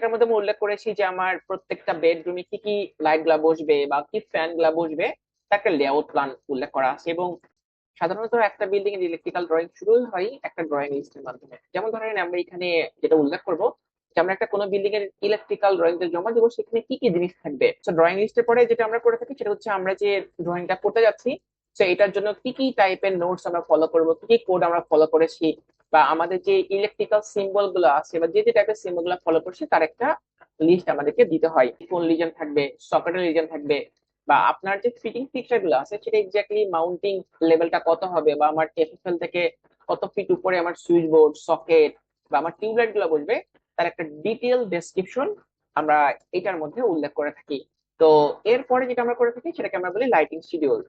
জায়গার মধ্যে আমি উল্লেখ করেছি যে আমার প্রত্যেকটা বেডরুমে কি কি লাইটগুলা বসবে বা কি ফ্যানগুলা বসবে তার একটা লেআউট প্ল্যান উল্লেখ করা আছে। এবং সাধারণত একটা বিল্ডিং এর ইলেকট্রিক্যাল ড্রয়িং শুরু হয় একটা ড্রয়িং লিস্টের মাধ্যমে। যেমন ধরেন আমরা এখানে যেটা উল্লেখ করব যে আমরা একটা কোনো বিল্ডিং এর ইলেকট্রিক্যাল ড্রয়িং জমা দেবো, সেখানে কি কি জিনিস থাকবে? তো ড্রয়িং লিস্টের পরে যেটা আমরা করে থাকি সেটা হচ্ছে আমরা যে ড্রয়িংটা করতে যাচ্ছি তো এটার জন্য কি কি টাইপের নোটস আমরা ফলো করব? কি কি কোড আমরা ফলো করেছি? বা আমাদের যে ইলেকট্রিক্যাল সিম্বলগুলো আছে বা যে যে টাইপের সিম্বলগুলো ফলো করছি, তার একটা লিস্ট আমাদেরকে দিতে হয়। কোন লিজন থাকবে? সকেটের লিজন থাকবে। বা আপনার যে ফিটিং ফিক্সারগুলো আছে, সেটা এক্স্যাক্টলি মাউন্টিং লেভেলটা কত হবে? বা আমার এফএফএল থেকে কত ফিট উপরে আমার সুইচ বোর্ড সকেট বা আমার টিউবলাইটগুলো বসবে? তার একটা ডিটেল ডেসক্রিপশন আমরা এটার মধ্যে উল্লেখ করে থাকি। তো, এরপরে যেটা আমরা করে থাকি, সেটাকে আমরা বলি লাইটিং শিডিউল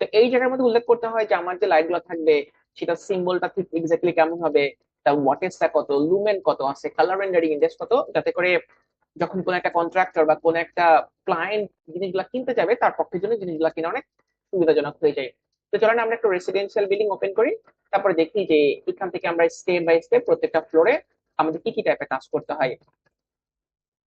তো এই জায়গার মধ্যে উল্লেখ করতে হয় যে আমার যে লাইটগুলো থাকবে, সেটা সিম্বলটা ঠিক এক্স্যাক্টলি কেমন হবে তার ওয়াটেজটা কত লুমেন কত আছে কালার রেন্ডারিং ইন্ডেক্স কত, যাতে করে যখন কোন একটা কন্ট্রাক্টর বা কোন একটা ক্লায়েন্ট জিনিসগুলো কিনতে যাবে, তার পক্ষের জন্য জিনিসগুলো কিনা অনেক সুবিধাজনক হয়ে যায়। তো চলেন আমরা একটা রেসিডেন্সিয়াল বিল্ডিং ওপেন করি, তারপরে দেখি যে এখান থেকে আমরা স্টেপ বাই স্টেপ প্রত্যেকটা ফ্লোরে আমাদের কি কি টাইপের কাজ করতে হয়।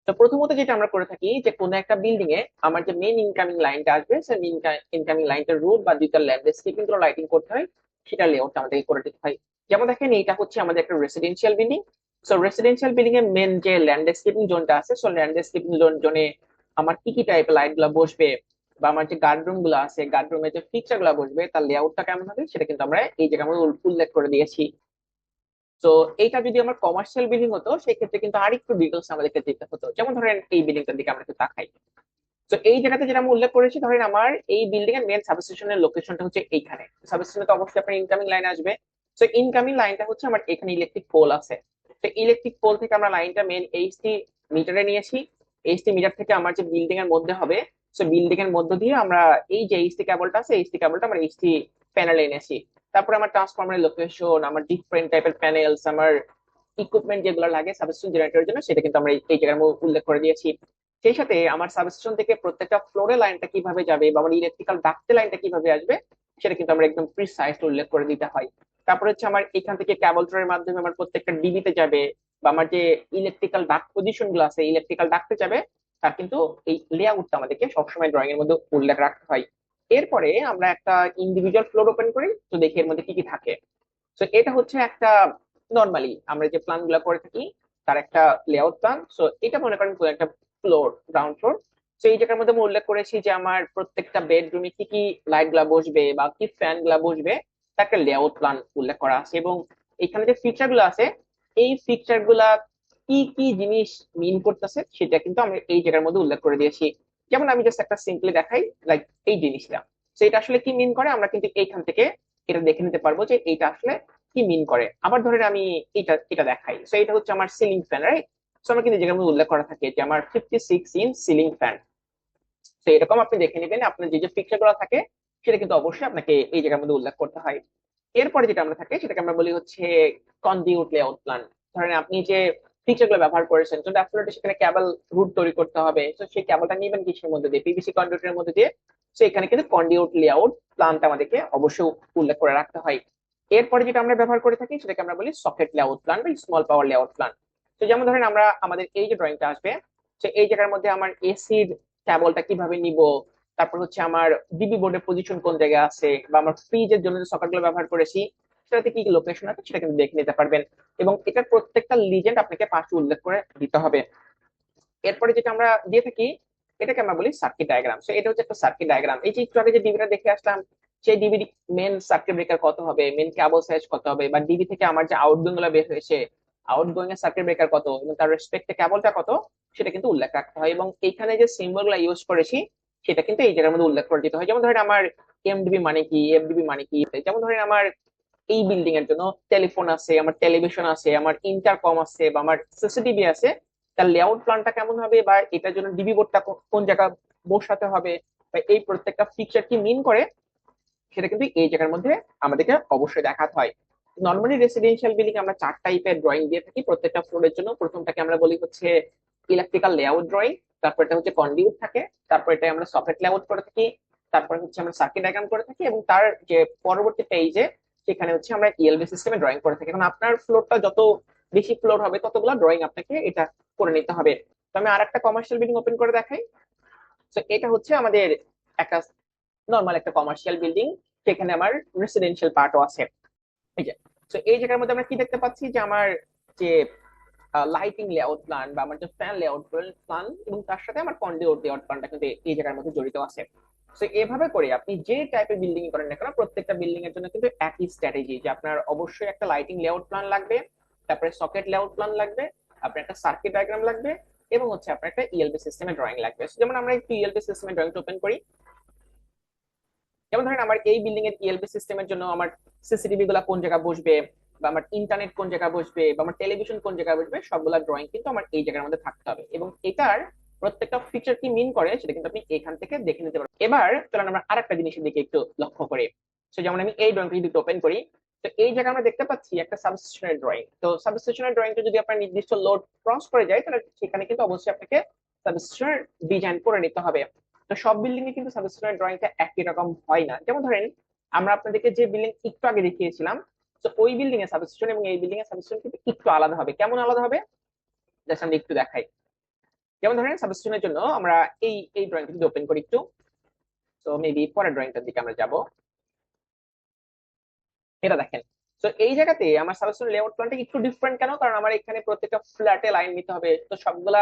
তো প্রথমত যেটা আমরা করে থাকি, যে কোন একটা বিল্ডিং এ আমার যে মেইন ইনকামিং লাইনটা আসবে সেই মেইন ইনকামিং লাইনটার রুট বা দুইটা ল্যান্ডস্কেপিংগুলো লাইটিং করতে হয়, সেটা লেআউটটা আমাদের করে দিতে হয়। যেমন দেখেন এটা হচ্ছে আমাদের একটা residential building so residential building এর মেন যে ল্যান্ডস্কেপিং জোনটা আছে সো ল্যান্ডস্কেপিং জোন জোনে আমার কি কি টাইপের লাইটগুলা বসবে বা আমার যে গার্ডরুমগুলো আছে গার্ডরুমের যে ফিচারগুলো বসবে, তার লেআউটটা কেমন হবে, সেটা কিন্তু আমরা এই জায়গায় আমরা উল্লেখ করে দিয়েছি। তো এইটা যদি আমার কমার্শিয়াল বিল্ডিং হতো সেই ক্ষেত্রে কিন্তু আর একটু ডিটেলস আমাদেরকে দিতে হতো। যেমন ধরেন এই বিল্ডিংটার দিকে আমরা একটু তাকাই। তো এই জায়গাতে যেটা আমি উল্লেখ করেছি, ধরেন আমার এই বিল্ডিং এর মেন সাবস্টেশনের লোকেশনটা হচ্ছে এইখানে। সাবস্টেশনে তো অবশ্যই আপনার ইনকামিং লাইন আসবে। তো ইনকামিং লাইনটা হচ্ছে আমার এখানে ইলেকট্রিক পোল আছে। তো ইলেকট্রিক পোল থেকে আমরা লাইনটা মেন এইচটি মিটারে নিয়েছি। এইচটি মিটার থেকে আমার যে বিল্ডিং এর মধ্যে হবে সো বিল্ডিং এর মধ্য দিয়ে আমরা এই যে এইচটি কেবলটা আছে এইচটি কেবলটা আমরা এইচটি প্যানেলে এনেছি। তারপরে আমার ট্রান্সফরমারের লোকেশন আমার ডিফারেন্ট টাইপের প্যানেলস আমার ইকুইপমেন্ট যেগুলো লাগে সাবস্টেশন জেনারেটরের জন্য সেটা কিন্তু আমরা এই জায়গার মধ্যে উল্লেখ করে দিয়েছি। সেই সাথে আমার সাবস্টেশন থেকে প্রত্যেকটা ফ্লোরে লাইনটা কীভাবে যাবে বা আমার ইলেকট্রিক্যাল ডাক্তে লাইনটা কীভাবে আসবে, সেটা কিন্তু আমরা একদম প্রিসাইজ উল্লেখ করে দিতে হয়। তারপরে হচ্ছে আমার এখান থেকে ক্যাবল ট্রের মাধ্যমে আমার প্রত্যেকটা ডিবিতে যাবে বা আমার যে ইলেকট্রিক্যাল ডাক পজিশনগুলো আছে ইলেকট্রিক্যাল ডাক্তে যাবে, তার কিন্তু এই লেআউটটা আমাদেরকে সবসময় ড্রয়িং এর মধ্যে উল্লেখ রাখতে হয়। এরপরে আমরা একটা ইন্ডিভিজুয়াল ফ্লোর ওপেন করি, তো দেখি এর মধ্যে কি কি থাকে। তো এটা হচ্ছে একটা নর্মালি আমরা যে প্ল্যানগুলো করে থাকি, তার একটা লেআউট প্ল্যান সো এটা মনে করেন একটা ফ্লোর গ্রাউন্ড ফ্লোর তো এই জায়গার মধ্যে আমি উল্লেখ করেছি যে আমার প্রত্যেকটা বেডরুমে কি কি লাইটগুলা বসবে বা কি ফ্যানগুলা বসবে, তার একটা লেআউট প্ল্যান উল্লেখ করা আছে। এবং এখানে যে ফিচারগুলো আছে, এই ফিচারগুলা কি কি জিনিস মিন করতেছে, সেটা কিন্তু আমরা এই জায়গার মধ্যে উল্লেখ করে দিয়েছি। যেমন আমি জাস্ট একটা সিম্পলি দেখাই লাইক এই জিনিসটা। তো এটা আসলে কি মিন করে? আমরা কিন্তু এইখান থেকে এটা দেখে নিতে পারব যে এইটা আসলে কি মিন করে। আবার ধরেন আমি এটা এটা দেখাই। তো এটা হচ্ছে আমার সিলিং ফ্যান রাইট সো আমরা কিন্তু মধ্যে উল্লেখ করা থাকে যে আমার fifty six in ceiling fan তো এরকম আপনি দেখে নেবেন, আপনার যে যে পিকচারগুলো থাকে, সেটা কিন্তু অবশ্যই আপনাকে এই জায়গার মধ্যে উল্লেখ করতে হয়। এরপরে যেটা আমরা থাকে, সেটাকে আমরা বলি হচ্ছে কনডিউট লেআউট প্ল্যান ধরেন আপনি যে ফিচারগুলো ব্যবহার করেছেন। তো ডেফিনেটলি সেখানে ক্যাবল রুট তৈরি করতে হবে। তো সেই ক্যাবলটা নেবেন কিসের মধ্যে দিয়ে পিভিসি কন্ডিউটের মধ্যে দিয়ে তো এখানে কিন্তু কন্ডিউট লেআউট প্ল্যানটা আমাদেরকে অবশ্যই উল্লেখ করে রাখতে হয়। এরপরে যেটা আমরা ব্যবহার করে থাকি, সেটাকে আমরা বলি সকেট লেআউট প্ল্যান বা স্মল পাওয়ার লেআউট প্ল্যান তো যেমন ধরেন আমরা, আমাদের এই যে ড্রয়িংটা আসবে, তো এই জায়গার মধ্যে আমার এসির ক্যাবলটা কীভাবে নিব? তারপর হচ্ছে আমার ডিবি বোর্ডের পজিশন কোন জায়গায় আছে? বা আমার ফ্রিজের জন্য যে সকেটগুলো ব্যবহার করেছি সেটাতে কি লোকেশন আছে সেটা কিন্তু দেখে নিতে পারবেন। এবং এটার প্রত্যেকটা লিজেন্ড আপনাকে পাশে উল্লেখ করে দিতে হবে। এরপরে যেটা আমরা দিয়ে থাকি, এটাকে আমরা বলি সার্কিট ডায়াগ্রাম সো এটা হচ্ছে একটা সার্কিট ডায়াগ্রাম এই যে একটু আগে যে ডিবিটা দেখে আসলাম, সেই ডিবি মেন সার্কিট ব্রেকার কত হবে? মেন ক্যাবল সাইজ কত হবে? বা ডিবি থেকে আমার যে আউটগোয়িংগুলো বের হয়েছে আউটগোয়িং এর সার্কিট ব্রেকার কত? এবং তার রেসপেক্টে ক্যাবলটা কত? সেটা কিন্তু উল্লেখ রাখতে হয়। এবং এইখানে যে সিম্বলগুলো ইউজ করেছি, সেটা কিন্তু এই জায়গার মধ্যে উল্লেখ করে দিতে হয়। যেমন ধরেন আমার এমডিবি মানে কি? এফডিবি মানে কি? যেমন ধরেন আমার এই বিল্ডিং এর জন্য টেলিফোন আছে, আমার টেলিভিশন আছে, আমার ইন্টারকম আছে বা আমার সিসিটিভি আছে, তার লেআউট প্ল্যানটা কেমন হবে বা এটার জন্য ডিবি বোর্ডটা কোন জায়গা বসাতে হবে বা এই প্রত্যেকটা ফিচার কি মিন করে, সেটা কিন্তু এই জায়গার মধ্যে আমাদেরকে অবশ্যই দেখাতে হয়। নর্মালি রেসিডেন্সিয়াল বিল্ডিং আমরা চার টাইপের ড্রয়িং দিয়ে থাকি, প্রত্যেকটা ফ্লোরের জন্য। প্রথমটাকে আমরা বলি হচ্ছে ইলেকট্রিক্যাল লেআউট ড্রয়িং তারপর এটা হচ্ছে কন্ডিউট থাকে তারপর এটা আমরা সকেট লেআউট করে থাকি, তারপর হচ্ছে আমরা সার্কিট ডায়াগ্রাম করে থাকি এবং তার যে পরবর্তী পেজে সেখানে হচ্ছে আমরা ইএলবি সিস্টেমে ড্রয়িং করে থাকি। এখন আপনার ফ্লোরটা যত বেশি ফ্লোর হবে, ততগুলো ড্রয়িং আপনাকে এটা করে নিতে হবে। তো আমি আর একটা কমার্শিয়াল বিল্ডিং ওপেন করে দেখাই। তো এটা হচ্ছে আমাদের একটা নর্মাল একটা কমার্শিয়াল বিল্ডিং সেখানে আমার রেসিডেন্সিয়াল পার্টও আছে। এই যে তো এই জায়গার মধ্যে আমরা কি দেখতে পাচ্ছি? যে আমার যে লাইটিং লেআউট প্ল্যান বা আমার যে ফ্যান লেআউট প্ল্যান এবং তার সাথে আমার কন্ডিওর লেআউট প্ল্যানটা কিন্তু এই জায়গার মধ্যে জড়িত আছে। তো এভাবে করে আপনি যে টাইপের বিল্ডিং করেন না কেন, প্রত্যেকটা বিল্ডিং এর জন্য কিন্তু একই স্ট্র্যাটেজি যে আপনার অবশ্যই একটা লাইটিং লেআউট প্ল্যান লাগবে, তারপরে সকেট লেআউট প্ল্যান লাগবে, আপনার একটা সার্কিট ডায়াগ্রাম লাগবে এবং হচ্ছে আপনার একটা ইএলবি সিস্টেমের ড্রয়িং লাগবে। যেমন আমরা একটু ইএলবি সিস্টেমের ড্রয়িংটা ওপেন করি। যেমন ধরেন আমার এই বিল্ডিং এর ইএলবি সিস্টেমের জন্য আমার সিসিটিভি গুলা কোন জায়গায় বসবে বা আমার ইন্টারনেট কোন জায়গায় বসবে বা আমার টেলিভিশন কোন জায়গায় বসবে, সবগুলা ড্রয়িং কিন্তু আমার এই জায়গার মধ্যে থাকতে হবে এবং এটার প্রত্যেকটা ফিচার কি মিন করে সেটা কিন্তু আপনি এখান থেকে দেখে নিতে পারবেন। এবার চলেন আমরা আরেকটা জিনিসের দিকে একটু লক্ষ্য করি। তো যেমন আমি এই ড্রয়িংটা যদি ওপেন করি, তো এই জায়গায় আমরা দেখতে পাচ্ছি একটা সাবস্টেশনের ড্রয়িং তো সাবস্টেশনের ড্রয়িংটা যদি আপনার নির্দিষ্ট লোড ক্রস করে যায়, তাহলে সেখানে কিন্তু অবশ্যই আপনাকে সাবস্টেশনের ডিজাইন করে নিতে হবে। তো সব বিল্ডিং এ কিন্তু সাবস্টেশনের ড্রয়িংটা একই রকম হয় না। যেমন ধরেন, আমরা আপনাদেরকে যে বিল্ডিং একটু আগে দেখিয়েছিলাম, তো ওই বিল্ডিং এর সাবস্টেশন এবং এই বিল্ডিং এর সাবস্টেশন কিন্তু একটু আলাদা হবে। কেমন আলাদা হবে? জাস্ট আমি একটু দেখাই। যেমন ধরেন সাবস্টেশনের জন্য আমরা এই এই ড্রয়িংটা যদি ওপেন করি একটু? তো মেবি পরের ড্রয়িংটার দিকে আমরা যাব। এটা দেখেন। তো এই জায়গাতে আমার সাবস্টেশন লেআউট প্ল্যানটা একটু ডিফারেন্ট কেন? কারণ আমার এখানে প্রত্যেকটা ফ্ল্যাটে লাইন নিতে হবে। তো সবগুলা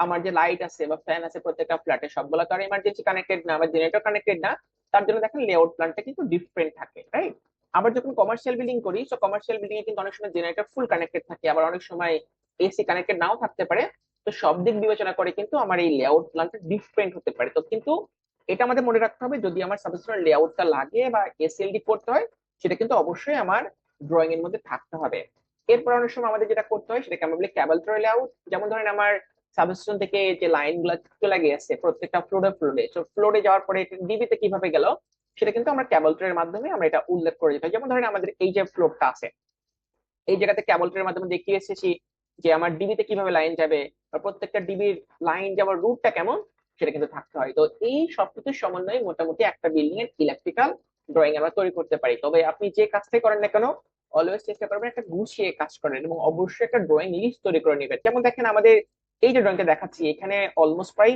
আমার যে লাইট আছে বা ফ্যান আছে প্রত্যেকটা ফ্ল্যাটে সবগুলা তো আর ইমার্জেন্সি কানেক্টেড না বা জেনারেটর কানেক্টেড না। তার জন্য দেখেন লেআউট প্ল্যানটা কিন্তু ডিফারেন্ট থাকে রাইট আবার যখন কমার্শিয়াল বিল্ডিং করি তো কমার্শিয়াল বিল্ডিং এ কিন্তু অনেক সময় জেনারেটর ফুল কানেক্টেড থাকে। আবার অনেক সময় এসি কানেক্টেড নাও থাকতে পারে। তো সব দিক বিবেচনা করে কিন্তু আমার এই লেআউট প্ল্যানটা ডিফারেন্ট হতে পারে। তো কিন্তু এটা আমাদের মনে রাখতে হবে, যদি আমার সাবস্টেশনের লেআউটটা লাগে বা এসএলডি করতে হয়, সেটা কিন্তু অবশ্যই আমার ড্রয়িং এর মধ্যে থাকতে হবে। এরপর অনেক সময় আমাদের যেটা করতে হয়, সেটাকে আমরা বলি ক্যাবল ট্রে লেআউট যেমন ধরেন আমার সাবস্টেশন থেকে যে লাইনগুলো চলে গিয়েছে, প্রত্যেকটা ফ্লোরে ফ্লোরে তো ফ্লোরে যাওয়ার পরে ডিবিতে কীভাবে গেল, সেটা কিন্তু আমরা ক্যাবল ট্রের মাধ্যমে আমরা এটা উল্লেখ করে দিতে হয়। যেমন ধরেন আমাদের এই যে ফ্লোরটা আছে, এই জায়গাতে ক্যাবল ট্রের মাধ্যমে দেখিয়ে এসেছি যে আমার ডিবিতে কীভাবে লাইন যাবে প্রত্যেকটা ডিবির লাইন যাওয়ার রুটটা কেমন, সেটা কিন্তু থাকতে হয়। তো এই সবকিছুর সমন্বয়ে মোটামুটি একটা বিল্ডিং এর ইলেকট্রিক্যাল ড্রয়িং আমরা তৈরি করতে পারি। তবে আপনি যে কাজটাই করেন না কেন অলওয়েজ চেষ্টা করবেন একটা গুছিয়ে কাজ করেন এবং অবশ্যই একটা ড্রয়িং লিস্ট তৈরি করে নেবেন। যেমন দেখেন আমাদের এই যে ড্রয়িংটা দেখাচ্ছি, এখানে অলমোস্ট প্রায়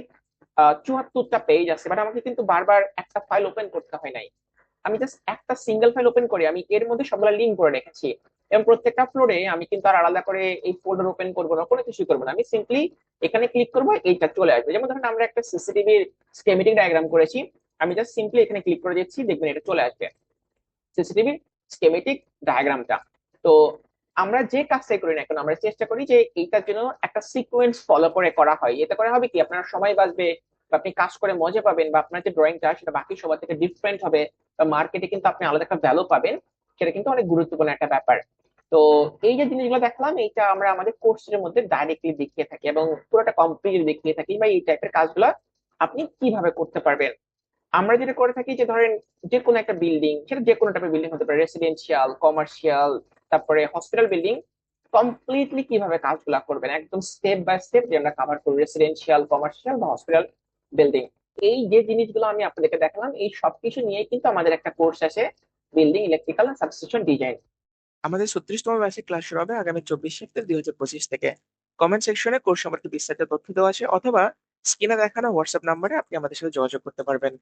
চুয়াত্তরটা পেজ আছে বাট আমাকে কিন্তু বারবার একটা ফাইল ওপেন করতে হয় নাই। আমি জাস্ট একটা সিঙ্গেল ফাইল ওপেন করি, আমি এর মধ্যে সবগুলো লিঙ্ক করে রেখেছি। এবং প্রত্যেকটা ফ্লোরে আমি কিন্তু আর আলাদা করে এই ফোল্ডার ওপেন করব না, কোনো কিছু করব না। আমি সিম্পলি এখানে ক্লিক করব এইটা চলে আসবে। যেমন ধরেন আমরা একটা সিসিটিভির স্কেমেটিক ডায়াগ্রাম করেছি। আমি জাস্ট সিম্পলি এখানে ক্লিক করে দিচ্ছি, দেখবেন এটা চলে আসবে। সিসিটিভির স্কেমেটিক ডায়াগ্রামটা তো আমরা যে কাজটাই করি না এখন আমরা চেষ্টা করি যে এইটার জন্য একটা সিকোয়েন্স ফলো করে করা হয়। এতে করে হবে কি, আপনার সময় বাঁচবে বা আপনি কাজ করে মজা পাবেন বা আপনার যে ড্রয়িংটা সেটা বাকি সবার থেকে ডিফারেন্ট হবে। বা মার্কেটে কিন্তু আপনি আলাদা একটা ভ্যালু পাবেন। সেটা কিন্তু অনেক গুরুত্বপূর্ণ একটা ব্যাপার। তো এই যে জিনিসগুলো দেখলাম, এইটা আমরা আমাদের কোর্সের মধ্যে ডাইরেক্টলি দেখিয়ে থাকি এবং পুরোটা কমপ্লিট দেখিয়ে থাকি বা এই টাইপের কাজগুলো আপনি কীভাবে করতে পারবেন। আমরা যেটা করে থাকি যে ধরেন যে কোনো একটা বিল্ডিং সেটা যে কোনো টাইপের বিল্ডিং হতে পারে রেসিডেন্সিয়াল কমার্শিয়াল তারপরে হসপিটাল বিল্ডিং কমপ্লিটলি কীভাবে কাজগুলা করবেন? একদম স্টেপ বাই স্টেপ যে আমরা কাভার করি রেসিডেন্সিয়াল কমার্শিয়াল বা হসপিটাল বিল্ডিং এই যে জিনিসগুলো আমি আপনাদেরকে দেখালাম, এই সবকিছু নিয়ে কিন্তু আমাদের একটা কোর্স আছে বিল্ডিং ইলেকট্রিক্যাল সাবস্টেশন ডিজাইন আমাদের ছত্রিশতম ব্যাচে ক্লাস শুরু হবে আগামী চব্বিশ এপ্রিল দুই হাজার পঁচিশ থেকে। কমেন্ট সেকশনে কোর্স সম্পর্কে বিস্তারিত তথ্য দেওয়া আছে, অথবা স্ক্রিনে দেখানো হোয়াটসঅ্যাপ নাম্বারে আপনি আমাদের সাথে যোগাযোগ করতে পারবেন।